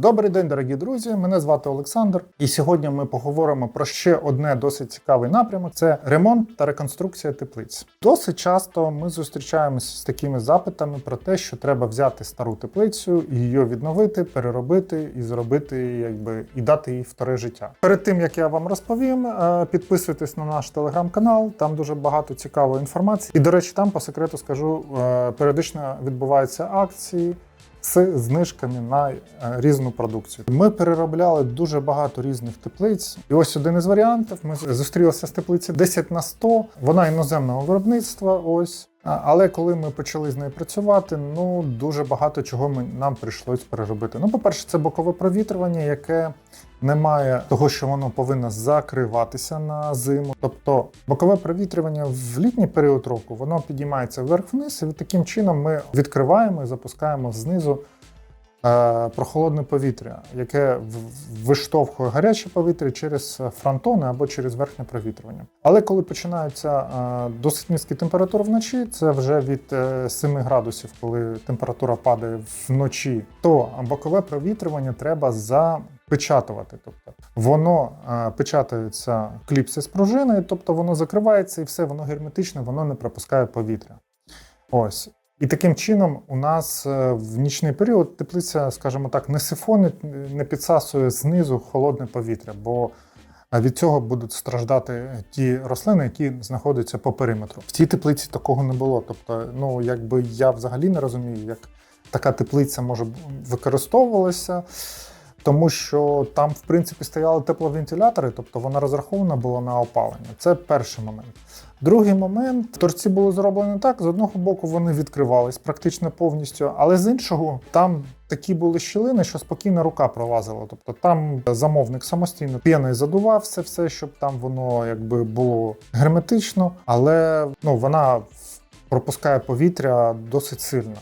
Добрий день, дорогі друзі. Мене звати Олександр, і сьогодні ми поговоримо про ще одне досить цікавий напрямок: це ремонт та реконструкція теплиць. Досить часто ми зустрічаємося з такими запитами про те, що треба взяти стару теплицю і її відновити, переробити і зробити, якби і дати їй вторе життя. Перед тим як я вам розповім, е, підписуйтесь на наш телеграм-канал. Там дуже багато цікавої інформації. І до речі, там по секрету скажу, е, періодично відбуваються акції з знижками на е, різну продукцію. Ми переробляли дуже багато різних теплиць. І ось один із варіантів. Ми зустрілися з теплиці 10 на 100. Вона іноземного виробництва. Ось. Але коли ми почали з нею працювати, ну дуже багато чого ми, нам прийшлось переробити. Ну, по-перше, це бокове провітрювання, яке не має того, що воно повинно закриватися на зиму. Тобто бокове провітрювання в літній період року воно підіймається вверх-вниз, і таким чином ми відкриваємо і запускаємо знизу. Е, Прохолодне повітря, яке виштовхує гаряче повітря через фронтони або через верхнє провітрювання. Але коли починаються е, досить низькі температури вночі, це вже від е, 7 градусів, коли температура падає вночі, то бокове провітрювання треба запечатувати. Тобто воно е, печатаються кліпси з пружиною, тобто воно закривається і все, воно герметичне, воно не пропускає повітря. Ось. І таким чином у нас е, в нічний період теплиця, скажімо так, не сифонить, не підсасує знизу холодне повітря, бо е, від цього будуть страждати ті рослини, які знаходяться по периметру. В цій теплиці такого не було. Тобто, ну якби я взагалі не розумію, як така теплиця може використовувалася. Тому що там, в принципі, стояли тепловентилятори, тобто вона розрахована була на опалення. Це перший момент. Другий момент торці були зроблені так: з одного боку вони відкривались практично повністю, але з іншого там такі були щілини, що спокійно рука пролазила. Тобто там замовник самостійно п'яною задував все, щоб там воно якби було герметично, але ну вона пропускає повітря досить сильно.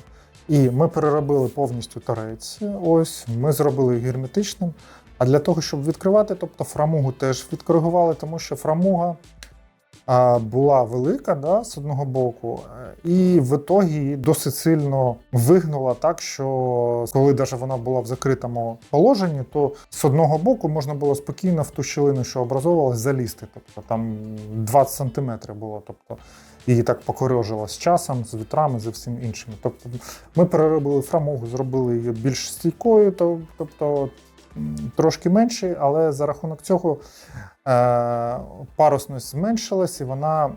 І ми переробили повністю торець. Ось ми зробили їх герметичним. А для того, щоб відкривати, тобто фрамугу теж відкоригували, тому що фрамуга була велика да, з одного боку, е, і в ітогі досить сильно вигнула так, що коли навіть вона була в закритому положенні, то з одного боку можна було спокійно в ту щілину, що образовувалась, залізти. Тобто там 20 сантиметрів було. Тобто її так покорьожило з часом, з вітрами, з всім іншим. Тобто ми переробили фрамугу, зробили її більш стійкою, тобто трошки менше, але за рахунок цього е, парусність зменшилась і вона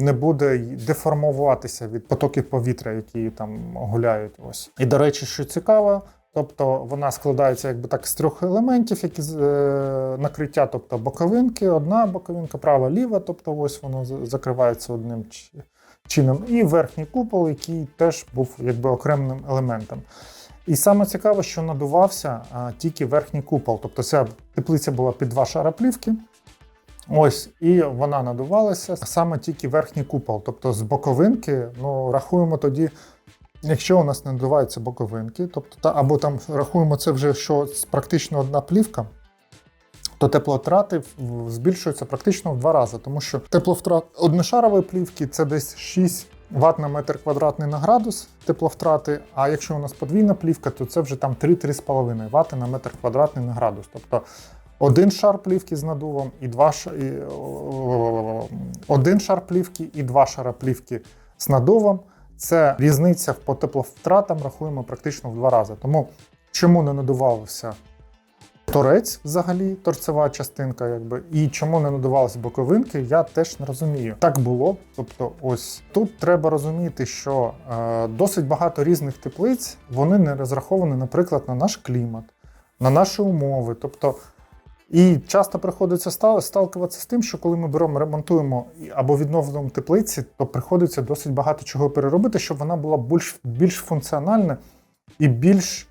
не буде деформуватися від потоків повітря, які там гуляють. Ось. І до речі, що цікаво. Тобто вона складається якби так з трьох елементів, які е, накриття, тобто боковинки, одна боковинка, права, ліва, тобто ось воно закривається одним чином, і верхній купол, який теж був якби окремим елементом. І саме цікаво, що надувався а, тільки верхній купол. Тобто ця теплиця була під два шара плівки. Ось, і вона надувалася саме тільки верхній купол. Тобто з боковинки, ну рахуємо тоді, якщо у нас не надуваються боковинки, тобто та або там рахуємо це вже що практично одна плівка. То теплотрати збільшуються практично в два рази, тому що тепловтрат одношарової плівки це десь 6 Вт на метр квадратний на градус тепловтрати. А якщо у нас подвійна плівка, то це вже там 3-3,5 Вт на метр квадратний на градус. Тобто один шар плівки з надувом і два і, один шар плівки і два шара плівки з надувом. Це різниця по тепловтратам рахуємо практично в два рази. Тому чому не надувався торець взагалі, торцева частинка, якби, і чому не надувалися боковинки, я теж не розумію. Так було. Тобто, ось тут треба розуміти, що е, досить багато різних теплиць вони не розраховані, наприклад, на наш клімат, на наші умови. Тобто, і часто приходиться ста- сталкуватися з тим, що коли ми беремо, ремонтуємо або відновлюємо теплиці, то приходиться досить багато чого переробити, щоб вона була більш, більш функціональна і більш,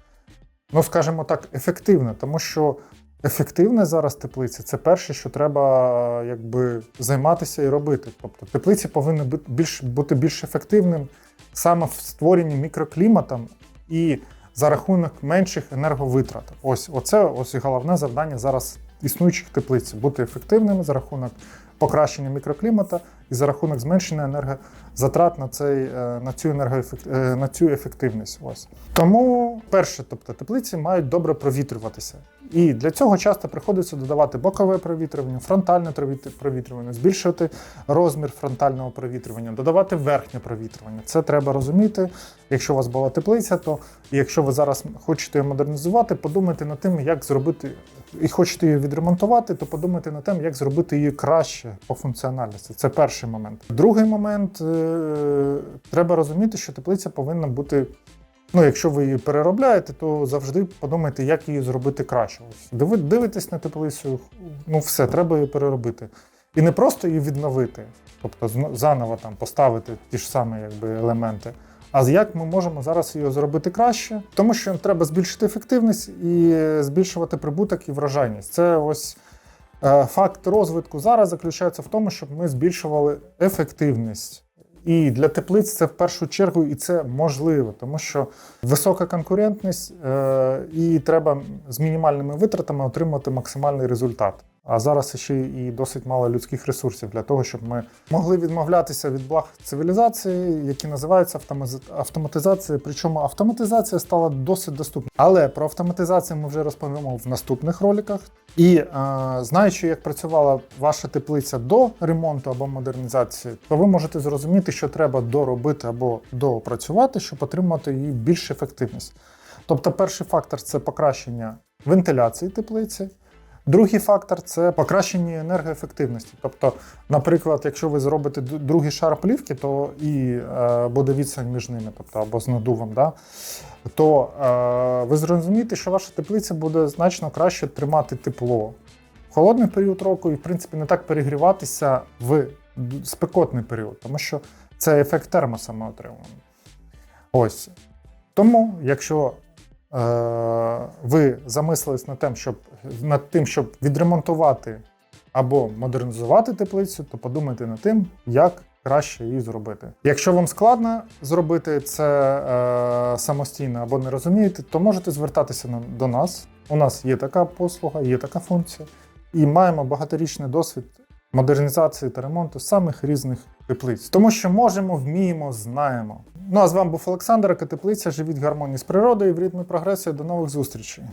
ну скажімо так, ефективна. Тому що ефективне зараз теплиця це перше, що треба якби, займатися і робити. Тобто теплиці повинні бути більш, бути більш ефективним саме в створенні мікрокліматом і за рахунок менших енерговитрат. Ось оце ось і головне завдання зараз існуючих теплиць бути ефективними за рахунок покращення мікроклімата і за рахунок зменшення затрат на цей е, на цю енергоефект, е, на цю ефективність. Ось тому перше, тобто теплиці мають добре провітрюватися. І для цього часто приходиться додавати бокове провітрювання, фронтальне провітрювання, збільшувати розмір фронтального провітрювання, додавати верхнє провітрювання. Це треба розуміти. Якщо у вас була теплиця, то якщо ви зараз хочете її модернізувати, подумайте над тим, як зробити і хочете її відремонтувати, то подумайте над тим, як зробити її краще по функціональності. Це перший момент. Другий момент е- треба розуміти, що теплиця повинна бути. Ну, якщо ви її переробляєте, то завжди подумайте, як її зробити краще. Ось диви- дивитесь на теплицю, ну все, треба її переробити. І не просто її відновити, тобто заново там поставити ті ж самі якби, елементи. А як ми можемо зараз її зробити краще? Тому що треба збільшити ефективність і збільшувати прибуток і врожайність. Це ось е, факт розвитку зараз заключається в тому, щоб ми збільшували ефективність. І для теплиць це в першу чергу і це можливо, тому що висока конкурентність е, і треба з мінімальними витратами отримати максимальний результат. А зараз ще і досить мало людських ресурсів для того, щоб ми могли відмовлятися від благ цивілізації, які називаються автоматизація. Причому автоматизація стала досить доступна. Але про автоматизацію ми вже розповімо в наступних роликах. І е, знаючи, як працювала ваша теплиця до ремонту або модернізації, то ви можете зрозуміти, що треба доробити або доопрацювати, щоб отримати її більш ефективність. Тобто, перший фактор це покращення вентиляції теплиці. Другий фактор це покращення енергоефективності. Тобто, наприклад, якщо ви зробите другий шар плівки, то і е, буде відстань між ними, тобто або з надувом, да, то е, ви зрозумієте, що ваша теплиця буде значно краще тримати тепло в холодний період року і, в принципі, не так перегріватися в спекотний період, тому що це ефект термоса ми отримуємо. Ось. Тому, якщо е, ви замислились над тим, щоб, над тим, щоб відремонтувати або модернізувати теплицю, то подумайте над тим, як краще її зробити. Якщо вам складно зробити це е, самостійно або не розумієте, то можете звертатися до нас. У нас є така послуга, є така функція, і маємо багаторічний досвід модернізації та ремонту самих різних теплиць. Тому що можемо, вміємо, знаємо. Ну а з вами був Олександр, Теплиця. Живіть в гармонії з природою, в ритмі прогресу. До нових зустрічей.